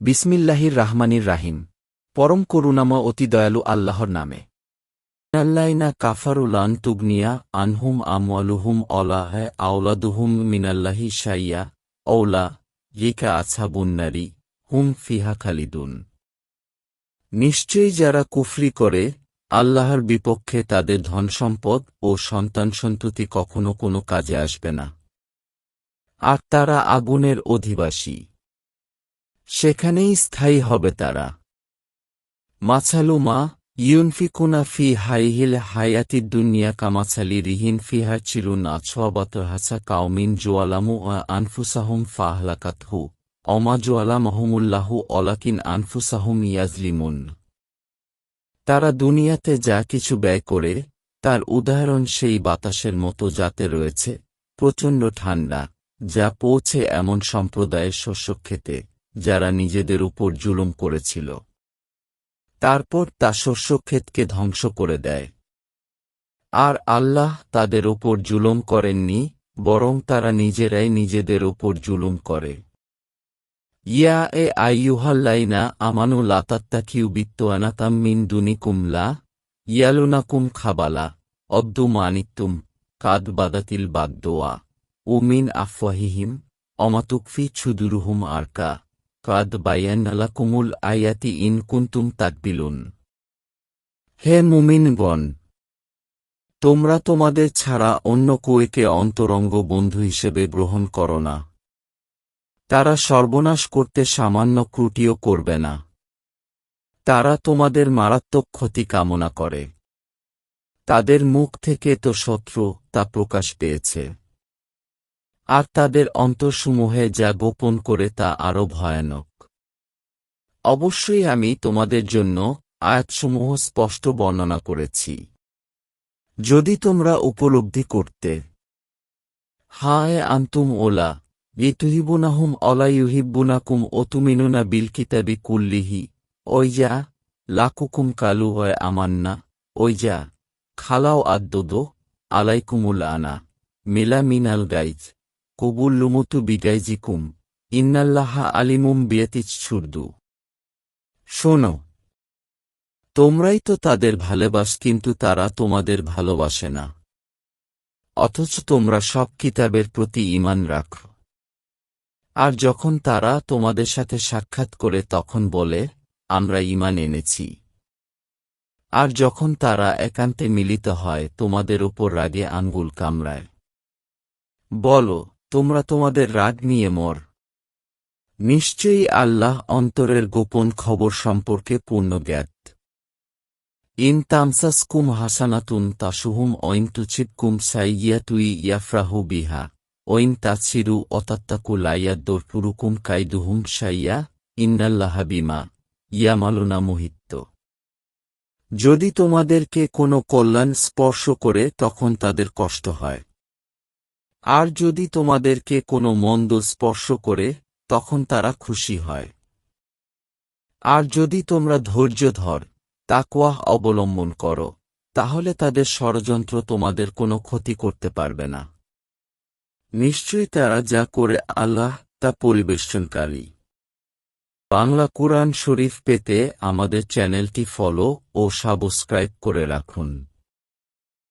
বিসমিল্লাহির রাহমানির রাহিম। পরম করুণাময় অতি দয়ালু আল্লাহর নামে। আল্লাইনা কাফারুলান তুগনিয়া আনহুম আমওয়ালুহুম অলাহ আওলাদুহুম মিনাল্লাহি শাইয়া। ঔলা, ইকা আছাবুন্নারি হুম ফিহা খালিদুন। নিশ্চয়ই যারা কুফরি করে, আল্লাহর বিপক্ষে তাদের ধনসম্পদ ও সন্তান সন্ততি কখনো কোনো কাজে আসবে না। আর তারা আগুনের অধিবাসী। সেখানেই স্থায়ী হবে তারা। মাছালুমা ইউনফিকুনা ফি হাইহিল হায়াতি দুনিয়া কামাছালি রিহিন ফিহা চিরুন আছোয়াবাত হাসা কাউমিন জোয়ালামু আনফুসাহুম ফাহলাকাতহু অমা জোয়ালা মহমুল্লাহু অলাকিন আনফুসাহুম ইয়াজলিমুন। তারা দুনিয়াতে যা কিছু ব্যয় করে, তার উদাহরণ সেই বাতাসের মতো যাতে রয়েছে, প্রচণ্ড ঠান্ডা যা পৌঁছে এমন সম্প্রদায়ের শস্য খেতে। যারা নিজেদের উপর জুলুম করেছিল। তারপর তা শস্যক্ষেতকে ধ্বংস করে দেয়। আর আল্লাহ তাদের ওপর জুলুম করেননি, বরং তারা নিজেরাই নিজেদের ওপর জুলুম করে। ইয়া এ আইয়ুহাল্লাইনা আমানু লাতাত্তাকিউ বিত্তোয়ানাতাম মিন দুনিকুমলা ইয়ালুনাকুম খাবালা, অব্দু মানিত্তুম কাদ বাদাতিল বাদ্দোয়া উমিন আফওয়াহিহিম, অমাতুকফি ছুদুরুহুম আরকা। কাদ বায়ান্নালাকুমুল আয়াতি ইন কুন্তুম তাকবিলুন হে মুমিনগণ, তোমরা তোমাদের ছাড়া অন্য কুয়েকে অন্তরঙ্গ বন্ধু হিসেবে গ্রহণ করো না। তারা সর্বনাশ করতে সামান্য ক্রুটিও করবে না। তারা তোমাদের মারাত্মক ক্ষতি কামনা করে। তাদের মুখ থেকে তো শত্রু তা প্রকাশ পেয়েছে। আর তাদের অন্তরসমূহে যা গোপন করে তা আরও ভয়ানক। অবশ্যই আমি তোমাদের জন্য আয়াতসমূহ স্পষ্ট বর্ণনা করেছি। যদি তোমরা উপলব্ধি করতে, হায় আন্তুম ওলা, ইতুহিবুনাহুম ইউহিব্বুনাকুম অতুমিনুনা বিল কিতাবি কুল্লিহি, ওই ওইজা লাকুকুম কালু হয় আমান্না ওইজা খালাও আদ্দোদো, আলাইকুমুল আনা, মিলা মিনাল গাইজ। কবুল লুমুতু বিগাইজিকুম ইন্নাল্লাহা আলিমুম বিয়াতিচ ছুরদু শোনো, তোমরাই তো তাদের ভালোবাস, কিন্তু তারা তোমাদের ভালোবাসে না। অথচ তোমরা সব কিতাবের প্রতি ইমান রাখ। আর যখন তারা তোমাদের সাথে সাক্ষাৎ করে, তখন বলে, আমরা ইমান এনেছি। আর যখন তারা একান্তে মিলিত হয়, তোমাদের ওপর রাগে আঙ্গুল কামড়ায়। বলো তোমরা তোমাদের রাগ নিয়ে মর। নিশ্চয়ই আল্লাহ অন্তরের গোপন খবর সম্পর্কে পূর্ণ জ্ঞাত। ইন তামসাসকুম হাসানাতুন তাসুহুম ঐন তুচিবকুম সাইয়াতুই ইয়াফরাহু বিহা। ঐন তাছিরু অতাত্তাকু লাইয়াদ্দোর পুরুকুম কাইদুহুম সাইয়া ইন্নাল্লাহা বিমা। ইয়ামালুনা মোহিত্ত। যদি তোমাদেরকে কোনো কল্যাণ স্পর্শ করে, তখন তাদের কষ্ট হয়। আর যদি তোমাদেরকে কোনো মন্দ স্পর্শ করে, তখন তারা খুশি হয়। আর যদি তোমরা ধৈর্য ধর, তাকওয়াহ অবলম্বন করো, তাহলে তাদের ষড়যন্ত্র তোমাদের কোনো ক্ষতি করতে পারবে না। নিশ্চয়ই তারা যা করে আল্লাহ তা পরিবেশনকারী। বাংলা কুরআন শরীফ পেতে আমাদের চ্যানেলটি ফলো ও সাবস্ক্রাইব করে রাখুন।